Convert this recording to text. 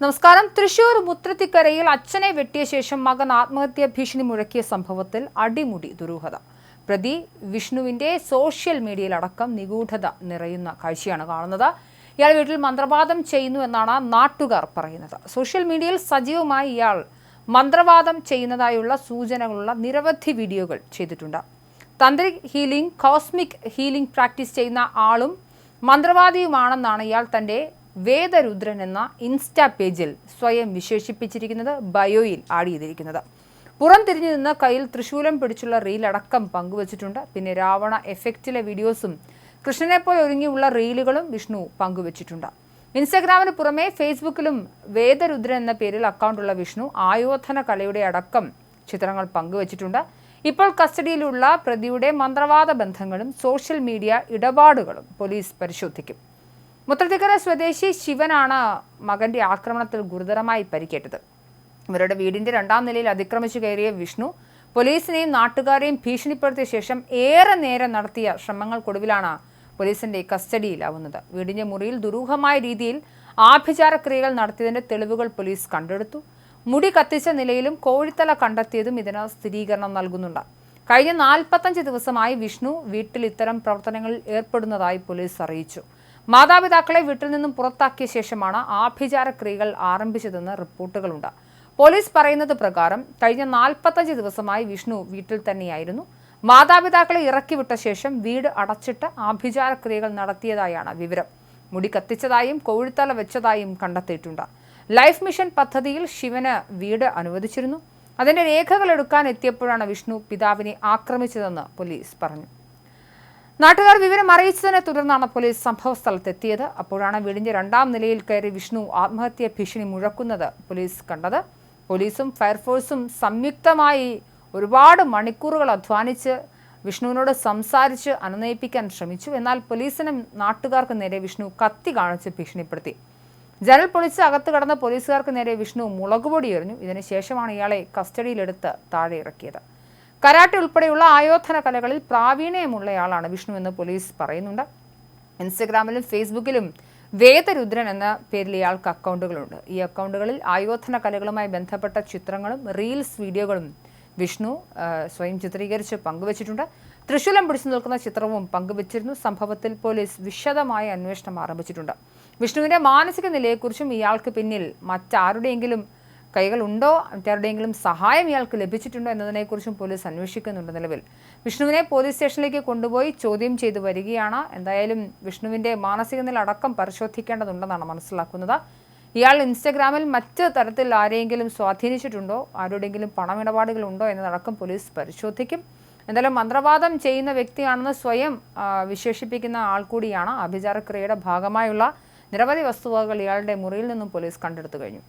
നമസ്കാരം. തൃശൂർ മുത്രത്തിക്കരയിൽ അച്ഛനെ വെട്ടിയ ശേഷം മകൻ ആത്മഹത്യാ ഭീഷണി മുഴക്കിയ സംഭവത്തിൽ അടിമുടി ദുരൂഹത. പ്രതി വിഷ്ണുവിന്റെ സോഷ്യൽ മീഡിയയിലടക്കം നിഗൂഢത നിറയുന്ന കാഴ്ചയാണ് കാണുന്നത്. ഇയാൾ വീട്ടിൽ മന്ത്രവാദം ചെയ്യുന്നു എന്നാണ് നാട്ടുകാർ പറയുന്നത്. സോഷ്യൽ മീഡിയയിൽ സജീവമായി ഇയാൾ മന്ത്രവാദം ചെയ്യുന്നതായുള്ള സൂചനകളുള്ള നിരവധി വീഡിയോകൾ ചെയ്തിട്ടുണ്ട്. തന്ത്രി ഹീലിംഗ് കോസ്മിക് ഹീലിംഗ് പ്രാക്ടീസ് ചെയ്യുന്ന ആളും മന്ത്രവാദിയുമാണെന്നാണ് ഇയാൾ തന്റെ വേദരുദ്രൻ എന്ന ഇൻസ്റ്റാ പേജിൽ സ്വയം വിശേഷിപ്പിച്ചിരിക്കുന്നത് ബയോയിൽ ആഡ് ചെയ്തിരിക്കുന്നത്. പുറം തിരിഞ്ഞു നിന്ന് കയ്യിൽ തൃശൂലം പിടിച്ചുള്ള റീൽ അടക്കം പങ്കുവച്ചിട്ടുണ്ട്. പിന്നെ രാവണ എഫക്റ്റിലെ വീഡിയോസും കൃഷ്ണനെ പോലെ ഒരുങ്ങിയുള്ള റീലുകളും വിഷ്ണു പങ്കുവച്ചിട്ടുണ്ട്. ഇൻസ്റ്റഗ്രാമിന് പുറമെ ഫേസ്ബുക്കിലും വേദരുദ്രൻ എന്ന പേരിൽ അക്കൗണ്ടുള്ള വിഷ്ണു ആയോധന കലയുടെ അടക്കം ചിത്രങ്ങൾ പങ്കുവച്ചിട്ടുണ്ട്. ഇപ്പോൾ കസ്റ്റഡിയിലുള്ള പ്രതിയുടെ മന്ത്രവാദ ബന്ധങ്ങളും സോഷ്യൽ മീഡിയ ഇടപാടുകളും പോലീസ് പരിശോധിക്കും. മുത്രത്തിക്കര സ്വദേശി ശിവനാണ് മകന്റെ ആക്രമണത്തിൽ ഗുരുതരമായി പരിക്കേറ്റത്. ഇവരുടെ വീടിന്റെ രണ്ടാം നിലയിൽ അതിക്രമിച്ചു കയറിയ വിഷ്ണു പോലീസിനെയും നാട്ടുകാരെയും ഭീഷണിപ്പെടുത്തിയ ശേഷം ഏറെ നേരം നടത്തിയ ശ്രമങ്ങൾക്കൊടുവിലാണ് പോലീസിന്റെ കസ്റ്റഡിയിലാവുന്നത്. വീടിന്റെ മുറിയിൽ ദുരൂഹമായ രീതിയിൽ ആഭിചാര ക്രിയകൾ നടത്തിയതിന്റെ തെളിവുകൾ പോലീസ് കണ്ടെടുത്തു. മുടി കത്തിച്ച നിലയിലും കോഴിത്തല കണ്ടെത്തിയതും ഇതിന് സ്ഥിരീകരണം നൽകുന്നുണ്ട്. കഴിഞ്ഞ നാൽപ്പത്തഞ്ച് ദിവസമായി വിഷ്ണു വീട്ടിൽ ഇത്തരം പ്രവർത്തനങ്ങളിൽ ഏർപ്പെടുന്നതായി പോലീസ് അറിയിച്ചു. മാതാപിതാക്കളെ വീട്ടിൽ നിന്നും പുറത്താക്കിയ ശേഷമാണ് ആഭിചാര ക്രിയകൾ ആരംഭിച്ചതെന്ന് റിപ്പോർട്ടുകളുണ്ട്. പോലീസ് പറയുന്നത് പ്രകാരം കഴിഞ്ഞ നാൽപ്പത്തഞ്ച് ദിവസമായി വിഷ്ണു വീട്ടിൽ തന്നെയായിരുന്നു. മാതാപിതാക്കളെ ഇറക്കിവിട്ട ശേഷം വീട് അടച്ചിട്ട് ആഭിചാര ക്രിയകൾ നടത്തിയതായാണ് വിവരം. മുടി കത്തിച്ചതായും കോഴിത്തല വെച്ചതായും കണ്ടെത്തിയിട്ടുണ്ട്. ലൈഫ് മിഷൻ പദ്ധതിയിൽ ശിവന് വീട് അനുവദിച്ചിരുന്നു. അതിന്റെ രേഖകൾ എടുക്കാൻ എത്തിയപ്പോഴാണ് വിഷ്ണു പിതാവിനെ ആക്രമിച്ചതെന്ന് പോലീസ് പറഞ്ഞു. നാട്ടുകാർ വിവരം അറിയിച്ചതിനെ തുടർന്നാണ് പോലീസ് സംഭവസ്ഥലത്തെത്തിയത്. അപ്പോഴാണ് വീടിന്റെ രണ്ടാം നിലയിൽ കയറി വിഷ്ണു ആത്മഹത്യാ ഭീഷണി മുഴക്കുന്നത് പോലീസ് കണ്ടത്. പോലീസും ഫയർഫോഴ്സും സംയുക്തമായി ഒരുപാട് മണിക്കൂറുകൾ അധ്വാനിച്ച് വിഷ്ണുവിനോട് സംസാരിച്ച് അനുനയിപ്പിക്കാൻ ശ്രമിച്ചു. എന്നാൽ പോലീസിനും നാട്ടുകാർക്ക് നേരെ വിഷ്ണു കത്തി കാണിച്ച് ഭീഷണിപ്പെടുത്തി. ജനൽ പൊളിച്ച് അകത്ത് കടന്ന പോലീസുകാർക്ക് നേരെ വിഷ്ണു മുളകുപൊടി എറിഞ്ഞു. ഇതിനുശേഷമാണ് ഇയാളെ കസ്റ്റഡിയിലെടുത്ത് താഴെ ഇറക്കിയത്. കരാട്ടെ ഉൾപ്പെടെയുള്ള ആയോധന കലകളിൽ പ്രാവീണ്യമുള്ളയാളാണ് വിഷ്ണു എന്ന് പോലീസ് പറയുന്നുണ്ട്. ഇൻസ്റ്റഗ്രാമിലും ഫേസ്ബുക്കിലും വേദരുദ്രൻ എന്ന പേരിൽ ഇയാൾക്ക് അക്കൗണ്ടുകളുണ്ട്. ഈ അക്കൗണ്ടുകളിൽ ആയോധന കലകളുമായി ബന്ധപ്പെട്ട ചിത്രങ്ങളും റീൽസ് വീഡിയോകളും വിഷ്ണു സ്വയം ചിത്രീകരിച്ച് പങ്കുവച്ചിട്ടുണ്ട്. തൃശൂലം പിടിച്ചു നിൽക്കുന്ന ചിത്രവും പങ്കുവച്ചിരുന്നു. സംഭവത്തിൽ പോലീസ് വിശദമായ അന്വേഷണം ആരംഭിച്ചിട്ടുണ്ട്. വിഷ്ണുവിന്റെ മാനസിക നിലയെക്കുറിച്ചും ഇയാൾക്ക് പിന്നിൽ മറ്റാരുടെയെങ്കിലും കൈകളുണ്ടോ? മറ്റാരുടെയെങ്കിലും സഹായം ഇയാൾക്ക് ലഭിച്ചിട്ടുണ്ടോ എന്നതിനെക്കുറിച്ചും പോലീസ് അന്വേഷിക്കുന്നുണ്ട് നിലവിൽ. വിഷ്ണുവിനെ പോലീസ് സ്റ്റേഷനിലേക്ക് കൊണ്ടുപോയി ചോദ്യം ചെയ്തു വരികയാണ്. എന്തായാലും വിഷ്ണുവിന്റെ മാനസിക നില അടക്കം പരിശോധിക്കേണ്ടതുണ്ടെന്നാണ് മനസ്സിലാക്കുന്നത്. ഇയാൾ ഇൻസ്റ്റഗ്രാമിൽ മറ്റ് തരത്തിൽ ആരെയെങ്കിലും സ്വാധീനിച്ചിട്ടുണ്ടോ? ആരുടെയെങ്കിലും പണമിടപാടുകൾ ഉണ്ടോ എന്നതടക്കം പോലീസ് പരിശോധിക്കും. എന്തായാലും മന്ത്രവാദം ചെയ്യുന്ന വ്യക്തിയാണെന്ന് സ്വയം വിശേഷിപ്പിക്കുന്ന ആൾ കൂടിയാണ്. അഭിചാരക്രിയയുടെ ഭാഗമായുള്ള നിരവധി വസ്തുവകകൾ ഇയാളുടെ മുറിയിൽ നിന്നും പോലീസ് കണ്ടെടുത്തു കഴിഞ്ഞു.